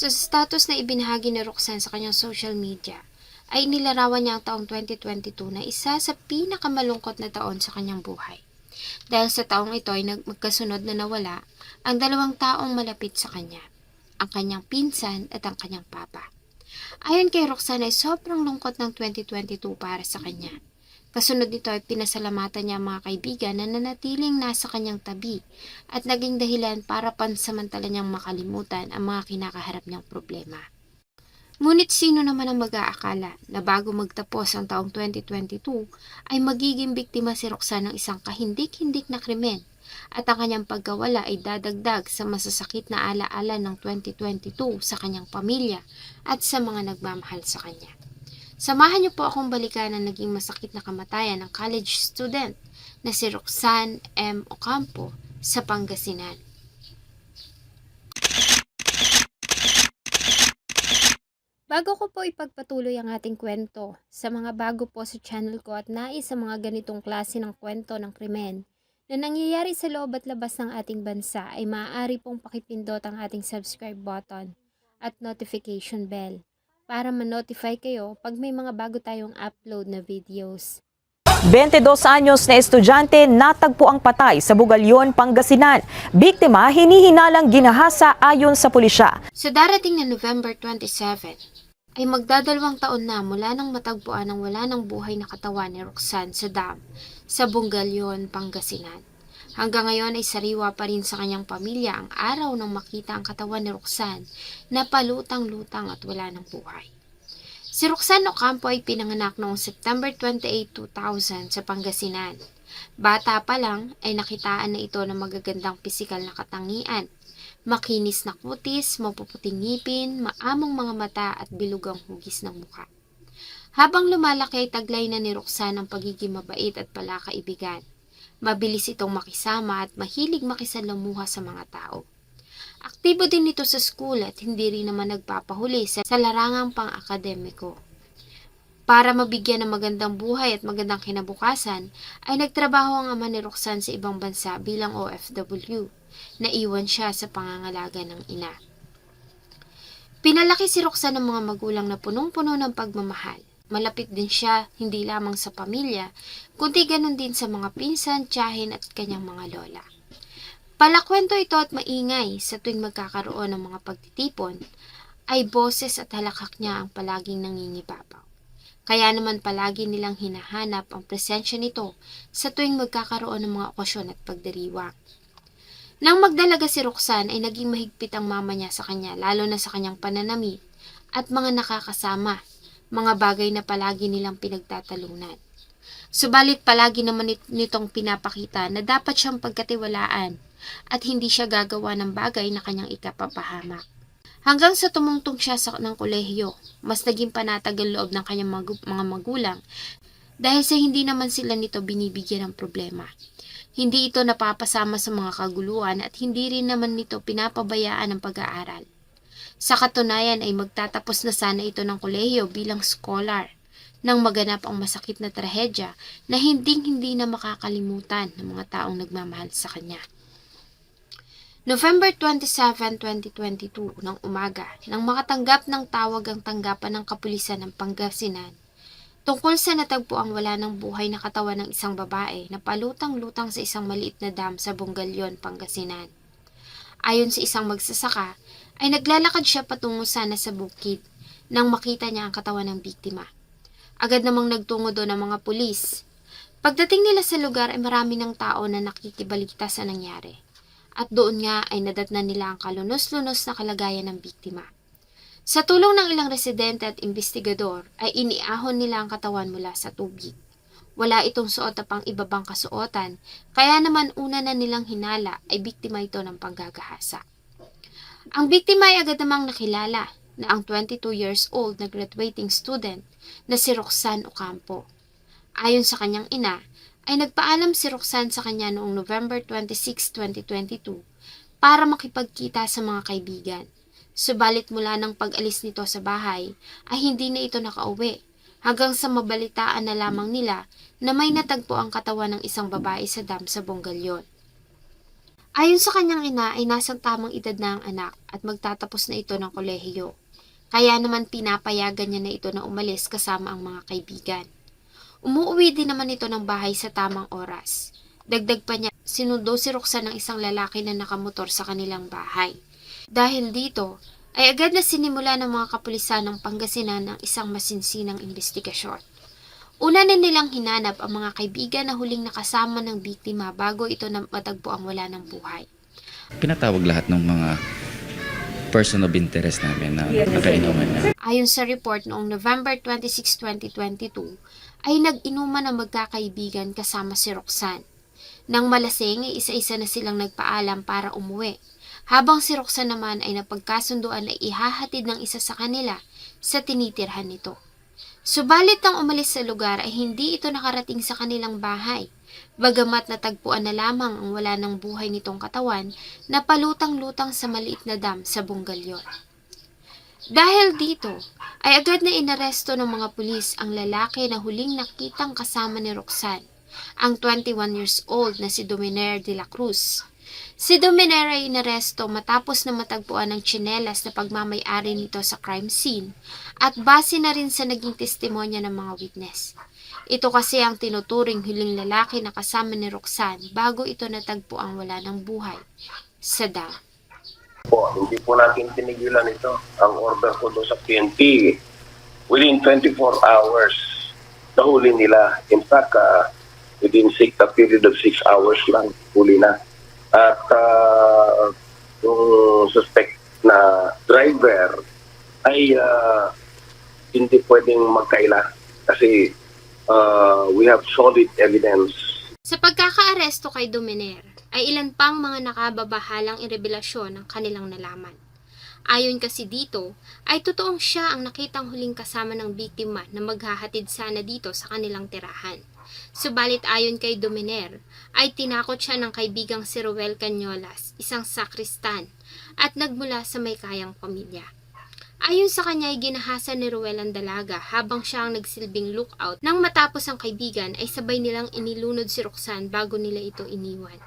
Sa status na ibinahagi ni Roxanne sa kanyang social media, ay nilarawan niya ang taong 2022 na isa sa pinakamalungkot na taon sa kanyang buhay. Dahil sa taong ito ay magkasunod na nawala ang dalawang taong malapit sa kanya, ang kanyang pinsan at ang kanyang papa. Ayon kay Roxanne ay sobrang lungkot ng 2022 para sa kanya. Kasunod nito ay pinasalamatan niya ang mga kaibigan na nanatiling nasa kanyang tabi at naging dahilan para pansamantala niyang makalimutan ang mga kinakaharap niyang problema. Ngunit sino naman ang mag-aakala na bago magtapos ang taong 2022 ay magiging biktima si Roxanne ng isang kahindik-hindik na krimen at ang kanyang pagkawala ay dadagdag sa masasakit na alaala ng 2022 sa kanyang pamilya at sa mga nagmamahal sa kanya. Samahan niyo po akong balikan ang naging masakit na kamatayan ng college student na si Roxanne M. Ocampo sa Pangasinan. Bago ko po ipagpatuloy ang ating kwento, sa mga bago po sa channel ko at nais sa mga ganitong klase ng kwento ng krimen na nangyayari sa loob at labas ng ating bansa ay maaari pong pakipindot ang ating subscribe button at notification bell para ma-notify kayo pag may mga bago tayong upload na videos. 22 anyos na estudyante natagpo ang patay sa Bugalyon, Pangasinan. Biktima hinihinalang ginahasa ayon sa pulisya. Sa darating na November 27, ay magdadalawang taon na mula nang matagpuan ang wala ng buhay na katawan ni Roxanne sa dam sa Bungalyon, Pangasinan. Hanggang ngayon ay sariwa pa rin sa kanyang pamilya ang araw nang makita ang katawan ni Roxanne na palutang-lutang at wala ng buhay. Si Roxanne Ocampo ay pinanganak noong September 28, 2000 sa Pangasinan. Bata pa lang ay nakitaan na ito ng magagandang pisikal na katangian. Makinis na kutis, mapuputing ngipin, maamong mga mata at bilugang hugis ng mukha. Habang lumalaki ay taglay na ni Roxanne ang pagiging mabait at palakaibigan. Mabilis itong makisama at mahilig makisalamuha sa mga tao. Aktibo din ito sa school at hindi rin naman nagpapahuli sa, sa larangang pang-akademiko. Para mabigyan ng magandang buhay at magandang kinabukasan, ay nagtrabaho ang ama ni Roxanne sa ibang bansa bilang OFW. Naiwan siya sa pangangalaga ng ina. Pinalaki si Roxanne ng mga magulang na punong-puno ng pagmamahal. Malapit din siya hindi lamang sa pamilya, kundi ganun din sa mga pinsan, tiyahin at kanyang mga lola. Palakwento ito at maingay sa tuwing magkakaroon ng mga pagtitipon, ay boses at halakak niya ang palaging nangingibabaw. Kaya naman palagi nilang hinahanap ang presensya nito sa tuwing magkakaroon ng mga okasyon at pagdiriwang. Nang magdalaga si Roxanne ay naging mahigpit ang mama niya sa kanya lalo na sa kanyang pananamit at mga nakakasama, mga bagay na palagi nilang pinagtatalunan. Subalit palagi naman nit- nitong pinapakita na dapat siyang pagkatiwalaan at hindi siya gagawa ng bagay na kanyang ikapapahamak. Hanggang sa tumungtong siya sa ng kolehiyo, mas naging panatag ang loob ng kanyang magu- mga magulang dahil sa hindi naman sila nito binibigyan ng problema. Hindi ito napapasama sa mga kaguluhan at hindi rin naman nito pinapabayaan ang pag-aaral. Sa katunayan ay magtatapos na sana ito ng kolehiyo bilang scholar nang maganap ang masakit na trahedya na hinding-hindi na makakalimutan ng mga taong nagmamahal sa kanya. November 27, 2022 ng umaga, nang makatanggap ng tawag ang tanggapan ng kapulisan ng Pangasinan tungkol sa natagpo ang wala ng buhay na katawan ng isang babae na palutang-lutang sa isang maliit na dam sa Bungalyon, Pangasinan. Ayon sa isang magsasaka, ay naglalakad siya patungo sana sa bukid nang makita niya ang katawan ng biktima. Agad namang nagtungo doon ang mga pulis. Pagdating nila sa lugar ay marami ng tao na nakikibalita sa nangyari. At doon nga ay nadatnan nila ang kalunos-lunos na kalagayan ng biktima. Sa tulong ng ilang residente at investigador ay iniahon nila ang katawan mula sa tubig. Wala itong suot na pang ibabang kasuotan, kaya naman una na nilang hinala ay biktima ito ng panggagahasa. Ang biktima ay agad namang nakilala na ang 22 years old na graduating student na si Roxanne Ocampo. Ayon sa kanyang ina, ay nagpaalam si Roxanne sa kanya noong November 26, 2022 para makipagkita sa mga kaibigan. Subalit mula ng pag-alis nito sa bahay ay hindi na ito nakauwi hanggang sa mabalitaan na lamang nila na may natagpo ang katawan ng isang babae sa dam sa Bongalyon. Ayon sa kanyang ina ay nasang tamang edad na ang anak at magtatapos na ito ng kolehiyo. Kaya naman pinapayagan niya na ito na umalis kasama ang mga kaibigan. Umuwi din naman ito ng bahay sa tamang oras. Dagdag pa niya, sinundo si Roxanne ng isang lalaki na nakamotor sa kanilang bahay. Dahil dito, ay agad na sinimula ng mga kapulisan ng Pangasinan ng isang masinsinang investigasyon. Una na nilang hinanap ang mga kaibigan na huling nakasama ng biktima bago ito na matagpo ang wala ng buhay. Pinatawag lahat ng mga person of interest namin na nakainuman na. Ayon sa report noong November 26, 2022, ay nag-inuman ang magkakaibigan kasama si Roxanne. Nang malasing isa-isa na silang nagpaalam para umuwi, habang si Roxanne naman ay napagkasunduan na ihahatid ng isa sa kanila sa tinitirhan nito. Subalit nang umalis sa lugar ay hindi ito nakarating sa kanilang bahay, bagamat natagpuan na lamang ang wala ng buhay nitong katawan na palutang-lutang sa maliit na dam sa Bungalyon. Dahil dito, ay agad na inaresto ng mga pulis ang lalaki na huling nakitang kasama ni Roxanne, ang 21 years old na si Dominaire de la Cruz. Si Dominaire ay inaresto matapos na matagpuan ng tsinelas na pagmamayari nito sa crime scene at base na rin sa naging testimonya ng mga witness. Ito kasi ang tinuturing huling lalaki na kasama ni Roxanne bago ito natagpo ang wala ng buhay sa dam. po, hindi po natin tinigilan ito. Ang order ko doon sa PNP, within 24 hours, nahuli nila. In fact, ah, within six, a period of 6 hours lang, huli na. At ah, yung suspect na driver ay ah, hindi pwedeng magkaila kasi ah, we have solid evidence Sa pagkakaaresto kay Dominaire, ay ilan pang mga nakababahalang irevelasyon ng kanilang nalaman. Ayon kasi dito, ay totoong siya ang nakitang huling kasama ng biktima na maghahatid sana dito sa kanilang tirahan. Subalit ayon kay Dominaire, ay tinakot siya ng kaibigang si Roel Canyolas, isang sakristan, at nagmula sa may kayang pamilya. Ayon sa kanya ay ginahasa ni Ruel ang dalaga habang siya ang nagsilbing lookout. Nang matapos ang kaibigan ay sabay nilang inilunod si Roxanne bago nila ito iniwan.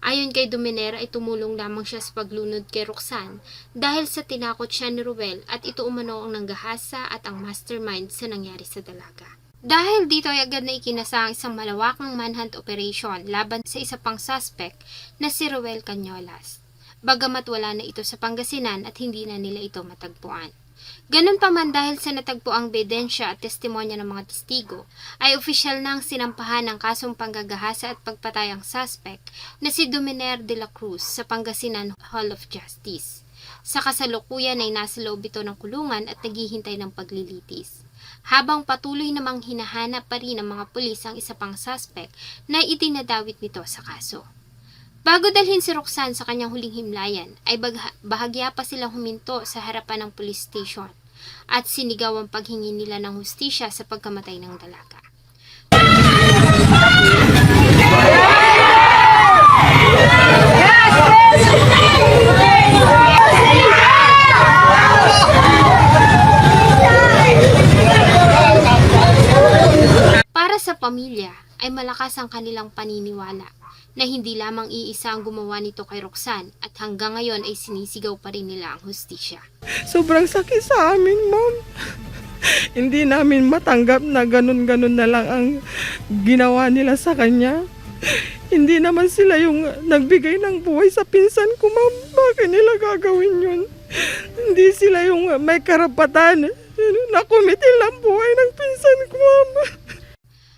Ayon kay Dominera ay tumulong lamang siya sa paglunod kay Roxanne dahil sa tinakot siya ni Ruel at ito umano ang nanggahasa at ang mastermind sa nangyari sa dalaga. Dahil dito ay agad na ikinasa ang isang malawakang manhunt operation laban sa isa pang suspect na si Ruel Canyolas bagamat wala na ito sa Pangasinan at hindi na nila ito matagpuan. Ganun pa man dahil sa natagpuang ebidensya at testimonya ng mga testigo, ay opisyal na ang sinampahan ng kasong panggagahasa at pagpatay ang suspect na si Dominaire de la Cruz sa Pangasinan Hall of Justice. Sa kasalukuyan ay nasa loob ito ng kulungan at naghihintay ng paglilitis. Habang patuloy namang hinahanap pa rin ng mga pulis ang isa pang suspect na itinadawit nito sa kaso. Bago dalhin si Roxanne sa kanyang huling himlayan, ay bahagya pa silang huminto sa harapan ng police station at sinigaw ang paghingi nila ng hustisya sa pagkamatay ng dalaga. Para sa pamilya, ay malakas ang kanilang paniniwala na hindi lamang iisa ang gumawa nito kay Roxanne at hanggang ngayon ay sinisigaw pa rin nila ang hustisya. Sobrang sakit sa amin, ma'am. Hindi namin matanggap na ganun-ganun na lang ang ginawa nila sa kanya. Hindi naman sila yung nagbigay ng buhay sa pinsan ko, ma'am. Bakit nila gagawin yun? Hindi sila yung may karapatan na kumitil ang buhay ng pinsan ko, ma'am.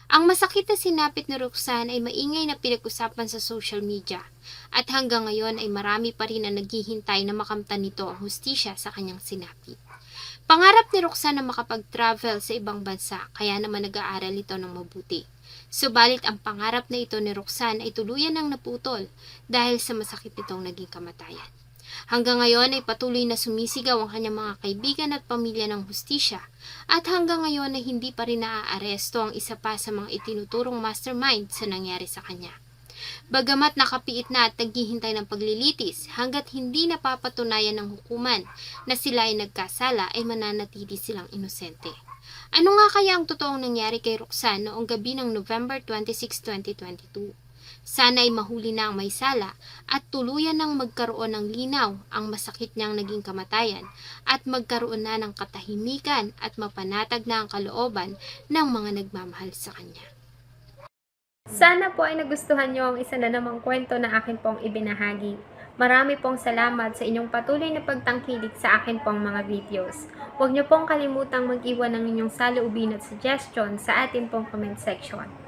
Ang masakit na sinapit ni Roxanne ay maingay na pinag-usapan sa social media at hanggang ngayon ay marami pa rin ang naghihintay na makamtan nito ang hustisya sa kanyang sinapit. Pangarap ni Roxanne na makapag-travel sa ibang bansa kaya naman nag-aaral ito ng mabuti. Subalit ang pangarap na ito ni Roxanne ay tuluyan ng naputol dahil sa masakit nitong naging kamatayan. Hanggang ngayon ay patuloy na sumisigaw ang kanyang mga kaibigan at pamilya ng hustisya at hanggang ngayon ay hindi pa rin naaaresto ang isa pa sa mga itinuturong mastermind sa nangyari sa kanya. Bagamat nakapiit na at naghihintay ng paglilitis hanggat hindi napapatunayan ng hukuman na sila ay nagkasala ay mananatili silang inosente. Ano nga kaya ang totoong nangyari kay Roxanne noong gabi ng November 26, 2022? Sana ay mahuli na ang may sala at tuluyan ng magkaroon ng linaw ang masakit niyang naging kamatayan at magkaroon na ng katahimikan at mapanatag na ang kalooban ng mga nagmamahal sa kanya. Sana po ay nagustuhan nyo ang isa na namang kwento na akin pong ibinahagi. Marami pong salamat sa inyong patuloy na pagtangkilik sa akin pong mga videos. Huwag nyo pong kalimutang mag-iwan ng inyong saloobin at suggestion sa atin pong comment section.